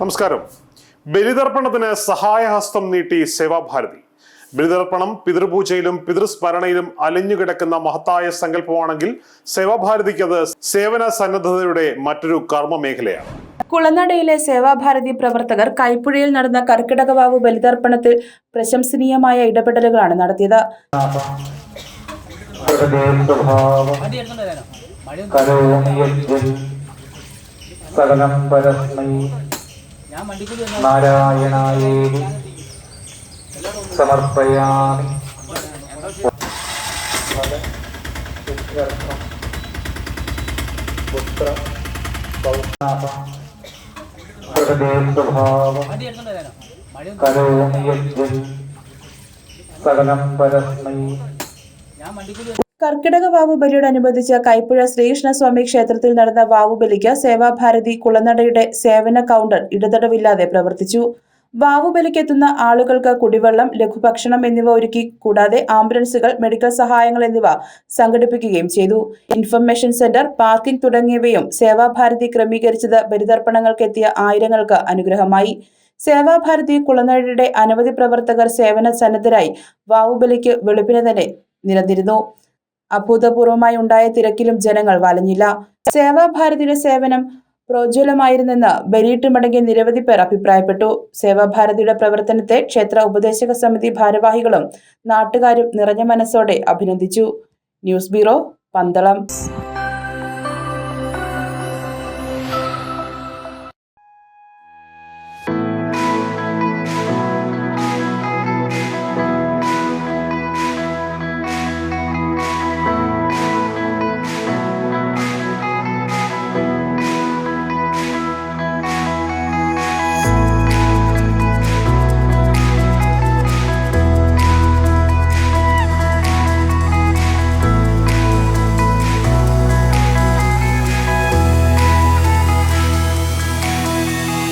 നമസ്കാരം. ബലിതർപ്പണത്തിന് സഹായഹസ്തം നീട്ടി സേവാഭാരതി. ബലിതർപ്പണം പിതൃപൂജയിലും പിതൃസ്മരണയിലും അലിഞ്ഞുകിടക്കുന്ന മഹത്തായ സങ്കല്പമാണെങ്കിൽ സേവാഭാരതിക്ക് അത് സേവന സന്നദ്ധതയുടെ മറ്റൊരു കർമ്മ മേഖലയാണ് കുളനടയിലെ സേവാഭാരതി പ്രവർത്തകർ കൈപ്പുഴയിൽ നടന്ന കർക്കിടകവാവ് ബലിതർപ്പണത്തിൽ പ്രശംസനീയമായ ഇടപെടലുകളാണ് നടത്തിയത്. ഹൃദയസ്വഭാവം കരോമി യജ്ഞം സകലം പരസ്മൈ നാരായണായേതി സമർപ്പയാമി. പുത്ര ഹൃദയസ്വഭാവം കരോമി സകലം പരസ്മൈ. കർക്കിടക വാവുബലിയോടനുബന്ധിച്ച് കൈപ്പുഴ ശ്രീകൃഷ്ണസ്വാമി ക്ഷേത്രത്തിൽ നടന്ന വാവുബലിക്ക് സേവാഭാരതി കുളനടയുടെ സേവന കൗണ്ടർ ഇടതടവില്ലാതെ പ്രവർത്തിച്ചു. വാവുബലിക്കെത്തുന്ന ആളുകൾക്ക് കുടിവെള്ളം ലഘുഭക്ഷണം എന്നിവ ഒരുക്കി കൂടാതെ ആംബുലൻസുകൾ മെഡിക്കൽ സഹായങ്ങൾ എന്നിവ സംഘടിപ്പിക്കുകയും ചെയ്തു. ഇൻഫർമേഷൻ സെന്റർ പാർക്കിംഗ് തുടങ്ങിയവയും സേവാഭാരതി ക്രമീകരിച്ചത് ബലിതർപ്പണങ്ങൾക്കെത്തിയ ആയിരങ്ങൾക്ക് അനുഗ്രഹമായി. സേവാഭാരതി കുളനടയുടെ അനവധി പ്രവർത്തകർ സേവന സന്നദ്ധരായി വാവുബലിക്ക് വെളുപ്പിനെ തന്നെ നിരന്നിരുന്നു അഭൂതപൂർവമായി ഉണ്ടായ തിരക്കിലും ജനങ്ങൾ വലഞ്ഞില്ല. സേവാഭാരതിയുടെ സേവനം പ്രോജ്വലമായിരുന്നെന്ന് ബലിയിട്ട് മടങ്ങിയ നിരവധി പേർ അഭിപ്രായപ്പെട്ടു. സേവാഭാരതിയുടെ പ്രവർത്തനത്തെ ക്ഷേത്ര ഉപദേശക സമിതി ഭാരവാഹികളും നാട്ടുകാരും നിറഞ്ഞ മനസ്സോടെ അഭിനന്ദിച്ചു. News bureau Pandalam.